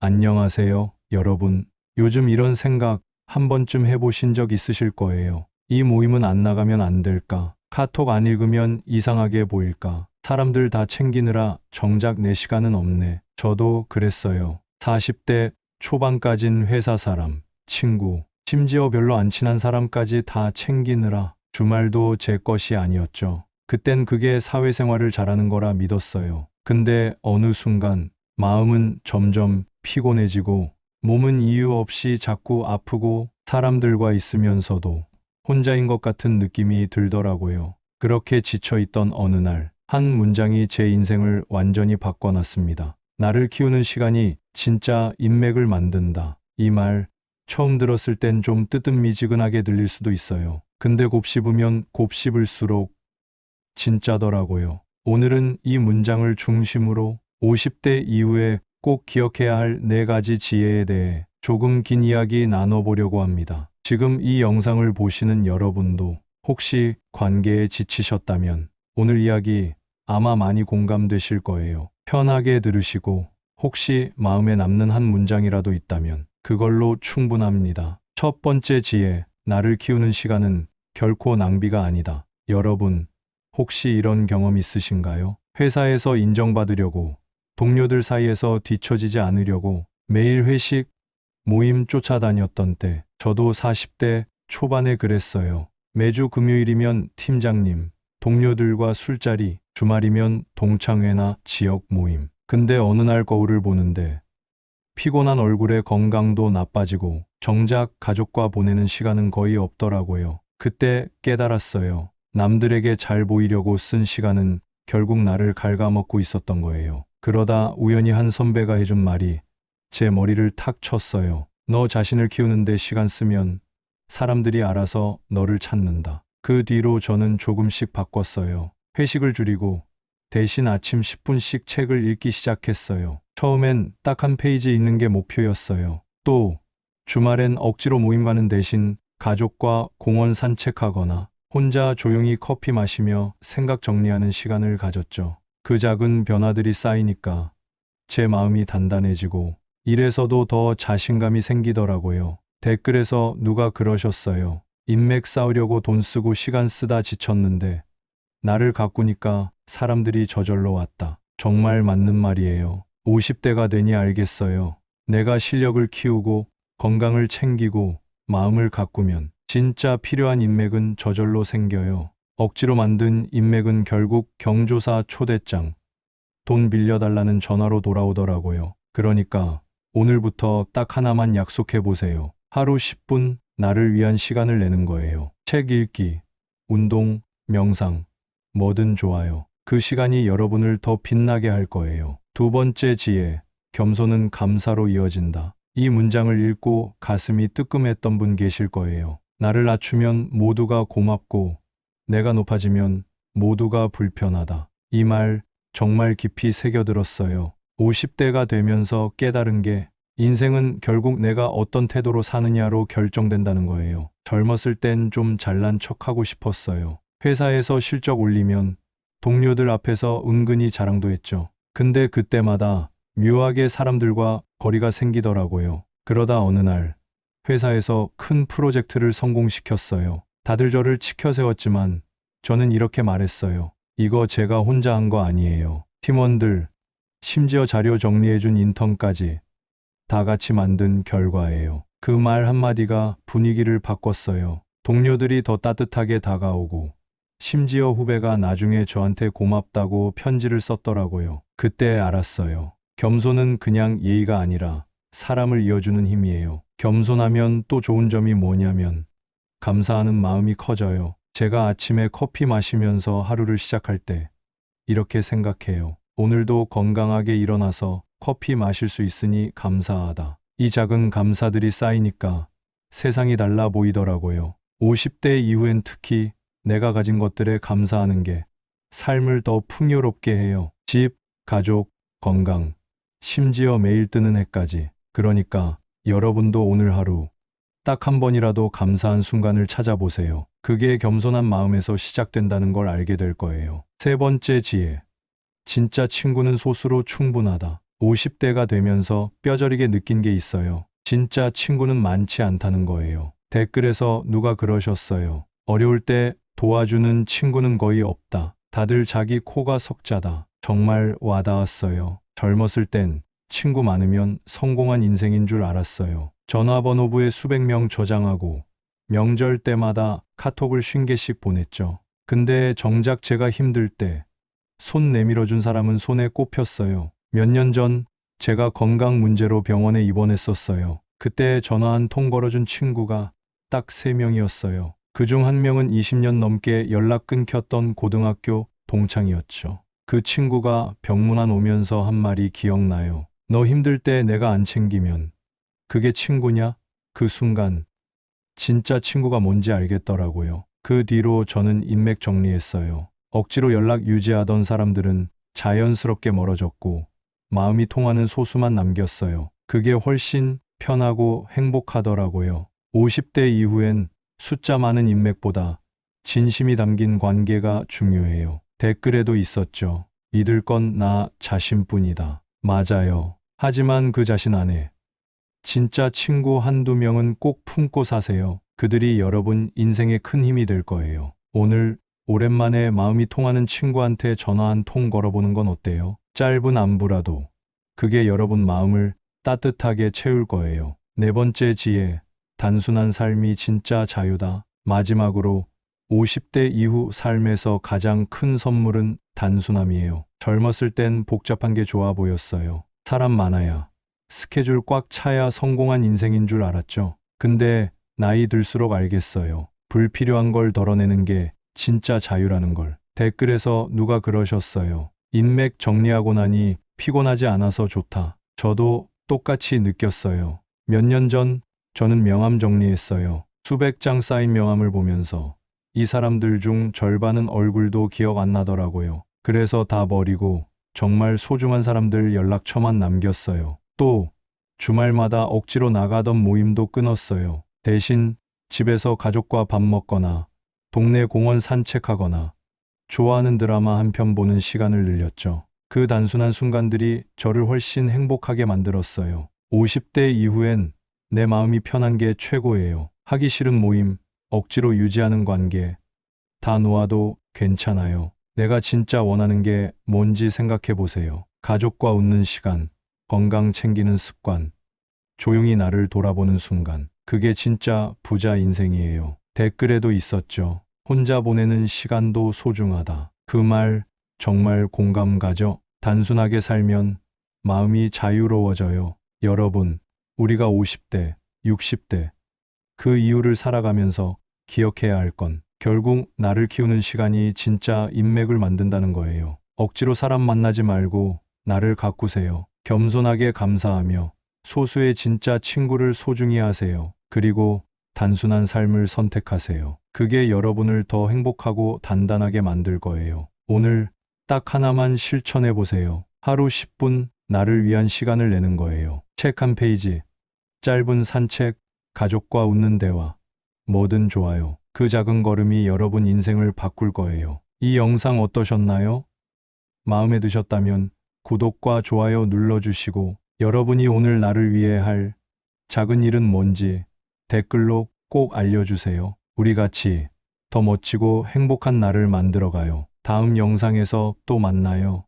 안녕하세요, 여러분. 요즘 이런 생각 한 번쯤 해보신 적 있으실 거예요. 이 모임은 안 나가면 안 될까? 카톡 안 읽으면 이상하게 보일까? 사람들 다 챙기느라 정작 내 시간은 없네. 저도 그랬어요. 40대 초반까진 회사 사람, 친구, 심지어 별로 안 친한 사람까지 다 챙기느라 주말도 제 것이 아니었죠. 그땐 그게 사회생활을 잘하는 거라 믿었어요. 근데 어느 순간 마음은 점점 피곤해지고 몸은 이유 없이 자꾸 아프고 사람들과 있으면서도 혼자인 것 같은 느낌이 들더라고요. 그렇게 지쳐있던 어느 날, 한 문장이 제 인생을 완전히 바꿔놨습니다. 나를 키우는 시간이 진짜 인맥을 만든다. 이 말 처음 들었을 땐 좀 뜨뜻미지근하게 들릴 수도 있어요. 근데 곱씹으면 곱씹을수록 진짜더라고요. 오늘은 이 문장을 중심으로 50대 이후에 꼭 기억해야 할 네 가지 지혜에 대해 조금 긴 이야기 나눠보려고 합니다. 지금 이 영상을 보시는 여러분도 혹시 관계에 지치셨다면 오늘 이야기 아마 많이 공감되실 거예요. 편하게 들으시고 혹시 마음에 남는 한 문장이라도 있다면 그걸로 충분합니다. 첫 번째 지혜, 나를 키우는 시간은 결코 낭비가 아니다. 여러분, 혹시 이런 경험 있으신가요? 회사에서 인정받으려고, 동료들 사이에서 뒤처지지 않으려고 매일 회식, 모임 쫓아다녔던 때, 저도 40대 초반에 그랬어요. 매주 금요일이면 팀장님, 동료들과 술자리, 주말이면 동창회나 지역 모임. 근데 어느 날 거울을 보는데 피곤한 얼굴에 건강도 나빠지고 정작 가족과 보내는 시간은 거의 없더라고요. 그때 깨달았어요. 남들에게 잘 보이려고 쓴 시간은 결국 나를 갉아먹고 있었던 거예요. 그러다 우연히 한 선배가 해준 말이 제 머리를 탁 쳤어요. 너 자신을 키우는데 시간 쓰면 사람들이 알아서 너를 찾는다. 그 뒤로 저는 조금씩 바꿨어요. 회식을 줄이고 대신 아침 10분씩 책을 읽기 시작했어요. 처음엔 딱 한 페이지 읽는 게 목표였어요. 또 주말엔 억지로 모임 가는 대신 가족과 공원 산책하거나 혼자 조용히 커피 마시며 생각 정리하는 시간을 가졌죠. 그 작은 변화들이 쌓이니까 제 마음이 단단해지고 일에서도 더 자신감이 생기더라고요. 댓글에서 누가 그러셨어요. 인맥 쌓으려고 돈 쓰고 시간 쓰다 지쳤는데 나를 가꾸니까 사람들이 저절로 왔다. 정말 맞는 말이에요. 50대가 되니 알겠어요. 내가 실력을 키우고 건강을 챙기고 마음을 가꾸면 진짜 필요한 인맥은 저절로 생겨요. 억지로 만든 인맥은 결국 경조사 초대장, 돈 빌려달라는 전화로 돌아오더라고요. 그러니까 오늘부터 딱 하나만 약속해 보세요. 하루 10분 나를 위한 시간을 내는 거예요. 책 읽기, 운동, 명상, 뭐든 좋아요. 그 시간이 여러분을 더 빛나게 할 거예요. 두 번째 지혜, 겸손은 감사로 이어진다. 이 문장을 읽고 가슴이 뜨끔했던 분 계실 거예요. 나를 낮추면 모두가 고맙고 내가 높아지면 모두가 불편하다. 이 말 정말 깊이 새겨들었어요. 50대가 되면서 깨달은 게 인생은 결국 내가 어떤 태도로 사느냐로 결정된다는 거예요. 젊었을 땐 좀 잘난 척하고 싶었어요. 회사에서 실적 올리면 동료들 앞에서 은근히 자랑도 했죠. 근데 그때마다 묘하게 사람들과 거리가 생기더라고요. 그러다 어느 날 회사에서 큰 프로젝트를 성공시켰어요. 다들 저를 치켜 세웠지만 저는 이렇게 말했어요. 이거 제가 혼자 한 거 아니에요. 팀원들, 심지어 자료 정리해준 인턴까지 다 같이 만든 결과예요. 그 말 한마디가 분위기를 바꿨어요. 동료들이 더 따뜻하게 다가오고 심지어 후배가 나중에 저한테 고맙다고 편지를 썼더라고요. 그때 알았어요. 겸손은 그냥 예의가 아니라 사람을 이어주는 힘이에요. 겸손하면 또 좋은 점이 뭐냐면 감사하는 마음이 커져요. 제가 아침에 커피 마시면서 하루를 시작할 때 이렇게 생각해요. 오늘도 건강하게 일어나서 커피 마실 수 있으니 감사하다. 이 작은 감사들이 쌓이니까 세상이 달라 보이더라고요. 50대 이후엔 특히 내가 가진 것들에 감사하는 게 삶을 더 풍요롭게 해요. 집, 가족, 건강, 심지어 매일 뜨는 해까지. 그러니까 여러분도 오늘 하루 딱 한 번이라도 감사한 순간을 찾아보세요. 그게 겸손한 마음에서 시작된다는 걸 알게 될 거예요. 세 번째 지혜. 진짜 친구는 소수로 충분하다. 50대가 되면서 뼈저리게 느낀 게 있어요. 진짜 친구는 많지 않다는 거예요. 댓글에서 누가 그러셨어요. 어려울 때 도와주는 친구는 거의 없다. 다들 자기 코가 석자다. 정말 와닿았어요. 젊었을 땐 친구 많으면 성공한 인생인 줄 알았어요. 전화번호부에 수백 명 저장하고 명절 때마다 카톡을 쉰 개씩 보냈죠. 근데 정작 제가 힘들 때 손 내밀어 준 사람은 손에 꼽혔어요. 몇 년 전 제가 건강 문제로 병원에 입원했었어요. 그때 전화 한 통 걸어준 친구가 딱 세명이었어요 그 중 한 명은 20년 넘게 연락 끊겼던 고등학교 동창이었죠. 그 친구가 병문안 오면서 한 말이 기억나요. 너 힘들 때 내가 안 챙기면 그게 친구냐? 그 순간 진짜 친구가 뭔지 알겠더라고요. 그 뒤로 저는 인맥 정리했어요. 억지로 연락 유지하던 사람들은 자연스럽게 멀어졌고 마음이 통하는 소수만 남겼어요. 그게 훨씬 편하고 행복하더라고요. 50대 이후엔 숫자 많은 인맥보다 진심이 담긴 관계가 중요해요. 댓글에도 있었죠. 믿을 건 나 자신뿐이다. 맞아요. 하지만 그 자신 안에 진짜 친구 한두 명은 꼭 품고 사세요. 그들이 여러분 인생에 큰 힘이 될 거예요. 오늘 오랜만에 마음이 통하는 친구한테 전화 한 통 걸어보는 건 어때요? 짧은 안부라도 그게 여러분 마음을 따뜻하게 채울 거예요. 네 번째 지혜, 단순한 삶이 진짜 자유다. 마지막으로 50대 이후 삶에서 가장 큰 선물은 단순함이에요. 젊었을 땐 복잡한 게 좋아 보였어요. 사람 많아야, 스케줄 꽉 차야 성공한 인생인 줄 알았죠. 근데 나이 들수록 알겠어요. 불필요한 걸 덜어내는 게 진짜 자유라는 걸. 댓글에서 누가 그러셨어요. 인맥 정리하고 나니 피곤하지 않아서 좋다. 저도 똑같이 느꼈어요. 몇 년 전 저는 명함 정리했어요. 수백 장 쌓인 명함을 보면서 이 사람들 중 절반은 얼굴도 기억 안 나더라고요. 그래서 다 버리고 정말 소중한 사람들 연락처만 남겼어요. 또 주말마다 억지로 나가던 모임도 끊었어요. 대신 집에서 가족과 밥 먹거나 동네 공원 산책하거나 좋아하는 드라마 한 편 보는 시간을 늘렸죠. 그 단순한 순간들이 저를 훨씬 행복하게 만들었어요. 50대 이후엔 내 마음이 편한 게 최고예요. 하기 싫은 모임, 억지로 유지하는 관계, 다 놓아도 괜찮아요. 내가 진짜 원하는 게 뭔지 생각해 보세요. 가족과 웃는 시간, 건강 챙기는 습관, 조용히 나를 돌아보는 순간. 그게 진짜 부자 인생이에요. 댓글에도 있었죠. 혼자 보내는 시간도 소중하다. 그 말 정말 공감 가죠? 단순하게 살면 마음이 자유로워져요. 여러분, 우리가 50대, 60대, 그 이유를 살아가면서 기억해야 할 건 결국 나를 키우는 시간이 진짜 인맥을 만든다는 거예요. 억지로 사람 만나지 말고 나를 가꾸세요. 겸손하게 감사하며 소수의 진짜 친구를 소중히 하세요. 그리고 단순한 삶을 선택하세요. 그게 여러분을 더 행복하고 단단하게 만들 거예요. 오늘 딱 하나만 실천해 보세요. 하루 10분 나를 위한 시간을 내는 거예요. 책 한 페이지, 짧은 산책, 가족과 웃는 대화, 뭐든 좋아요. 그 작은 걸음이 여러분 인생을 바꿀 거예요. 이 영상 어떠셨나요? 마음에 드셨다면 구독과 좋아요 눌러주시고 여러분이 오늘 나를 위해 할 작은 일은 뭔지 댓글로 꼭 알려주세요. 우리 같이 더 멋지고 행복한 날을 만들어가요. 다음 영상에서 또 만나요.